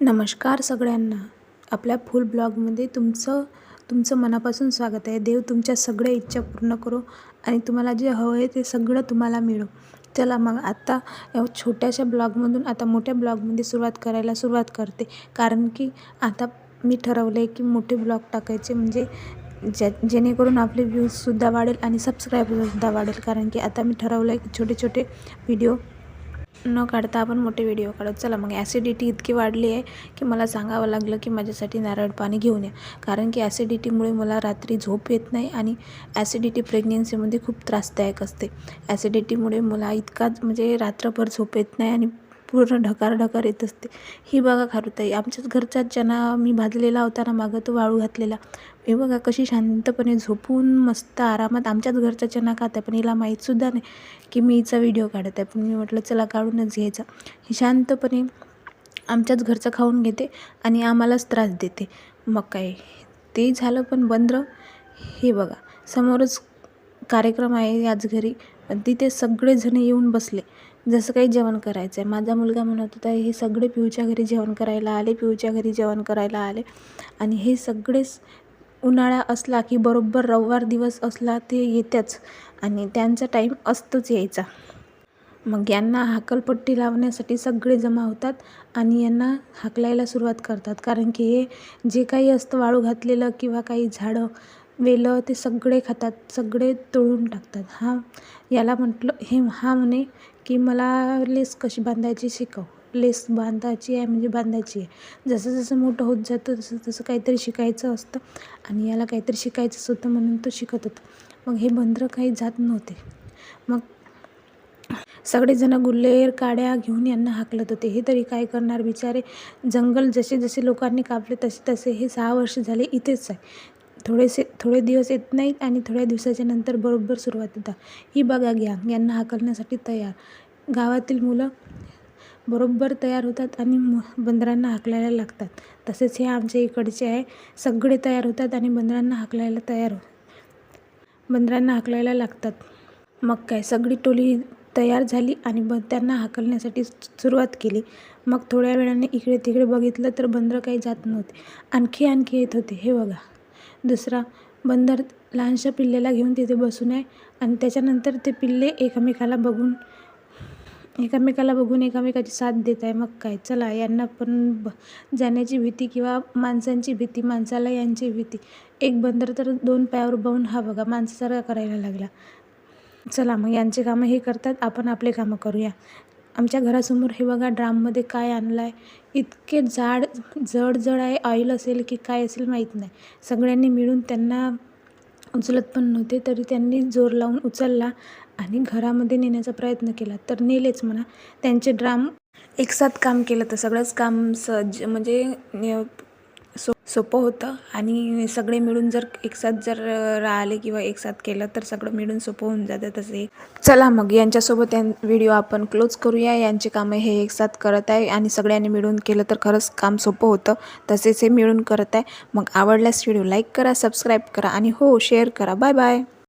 नमस्कार सगळ्यांना. आपल्या फुल ब्लॉगमध्ये तुमचं तुमचं मनापासून स्वागत आहे. देव तुमच्या सगळ्या इच्छा पूर्ण करो आणि तुम्हाला जे हवं आहे ते सगळं तुम्हाला मिळो. चला मग आत्ता या छोट्याशा ब्लॉगमधून आता मोठ्या ब्लॉगमध्ये सुरुवात करायला सुरुवात करते. कारण की आता मी ठरवलं आहे की मोठे ब्लॉग टाकायचे म्हणजे ज्या जेणेकरून आपले व्ह्यूजसुद्धा वाढेल आणि सबस्क्रायबरसुद्धा वाढेल. कारण की आता मी ठरवलं आहे की छोटे छोटे व्हिडिओ न काढता आपण मोठे व्हिडिओ काढू चला मग ॲसिडिटी इतकी वाढली आहे की मला सांगावं लागलं की माझ्यासाठी नारळ पाणी घेऊन या. कारण की ॲसिडिटीमुळे मला रात्री झोप येत नाही आणि ॲसिडिटी प्रेग्नेन्सीमध्ये खूप त्रासदायक असते. ॲसिडिटीमुळे मला इतकाच म्हणजे रात्रभर झोप येत नाही आणि पूर्ण ढकार ढकार येत असते. ही बघा खारुताई आमच्याच घरचाच ज्यांना मी भाजलेला होता ना मागं तो वाळू घातलेला. हे बघा कशी शांतपणे झोपून मस्त आरामात आमच्याच घरचा चना आहे पण हिला माहीतसुद्धा नाही की मी हिचा व्हिडिओ काढत आहे पण मी म्हटलं चला काढूनच घ्यायचा. ही शांतपणे आमच्याच घरचं खाऊन घेते आणि आम्हालाच त्रास देते. मग काय ते झालं पण बंदर हे बघा समोरच कार्यक्रम आहे याच घरी. तिथे सगळेजण येऊन बसले. जसं काही जेवण करायचं आहे माझा मुलगा म्हणत होता हे सगळे पिऊच्या घरी जेवण करायला आले पिऊच्या घरी जेवण करायला आले. आणि हे सगळेच उन्हाळा असला की बरोबर रविवार दिवस असला ते येत्याच. आणि त्यांचा टाईम असतोच यायचा. मग यांना हाकलपट्टी लावण्यासाठी सगळे जमा होतात आणि यांना हाकलायला सुरुवात करतात. कारण की हे जे काही असतं वाळू घातलेलं किंवा काही झाडं वेलं ते सगळे खातात सगळे तोडून टाकतात. हा याला म्हटलं हे हा म्हणे की मला लेस कशी बांधायची शिकव. लेस बांधायची आहे म्हणजे बांधायची आहे. जसं जसं मोठं होत जातं तसं तसं काहीतरी शिकायचं असतं. आणि याला काहीतरी शिकायचंच होतं म्हणून तो शिकत होता. मग हे बंदरं काही जात नव्हते. मग सगळेजणं गुल्लेर काड्या घेऊन यांना हाकलत होते. हे तरी काय करणार बिचारे? जंगल जसे जसे लोकांनी कापले तसे तसे हे सहा वर्ष झाले इथेच आहे. थोडेसे थोडे दिवस येत नाहीत आणि थोड्या दिवसाच्या नंतर बरोबर सुरुवात होतात ही बघा घ्या यांना हाकलण्यासाठी तयार. गावातील मुलं बरोबर तयार होतात आणि म बंदरांना हाकलायला लागतात. तसेच हे आमच्या इकडचे आहे. सगळे तयार होतात आणि बंदरांना हाकलायला तयार हो बंदरांना हाकलायला लागतात. मग काय सगळी टोली तयार झाली आणि ब त्यांना हाकलण्यासाठी सुरुवात केली. मग थोड्या वेळाने इकडे तिकडे बघितलं तर बंदरं काही जात नव्हते. आणखी आणखी येत होते. हे बघा. दुसरा बंदर लहानशा पिल्लेला घेऊन तिथे बसून आहे आणि त्याच्यानंतर ते पिल्ले एकमेकाला बघून एकमेकाला बघून एकमेकाची साथ देत आहे. मग काय? चला यांना पण ब जाण्याची भीती किंवा माणसांची भीती माणसाला यांची भीती. एक बंदर तर दोन पायावर बघून हा बघा माणसासारखा करायला लागला. चला मग यांचे कामं हे करतात आपण आपले कामं करूया. आमच्या घरासमोर हे बघा ड्राममध्ये काय आणलं आहे इतके जाड जड जड आहे ऑइल असेल की काय असेल माहीत नाही. सगळ्यांनी मिळून त्यांना उचलत पण नव्हते तरी त्यांनी जोर लावून उचलला आणि घरामध्ये नेण्याचा प्रयत्न केला. तर नेलेच म्हणा. त्यांचे ड्राम एकसाथ काम केलं तर सगळंच काम सज म्हणजे सो सोपं होतं. आणि सगळे मिळून जर एकसाथ जर राहिले किंवा एकसाथ केलं तर सगळं मिळून सोपं होऊन जातं तसे. चला मग यांच्यासोबत यां व्हिडिओ आपण क्लोज करूया. यांचे कामं हे एकसाथ करत आहे आणि सगळ्यांनी मिळून केलं तर खरंच काम सोपं होतं. तसेच हे मिळून करत आहे. मग आवडल्यास व्हिडिओ लाईक करा सबस्क्राईब करा आणि हो शेअर करा. Bye bye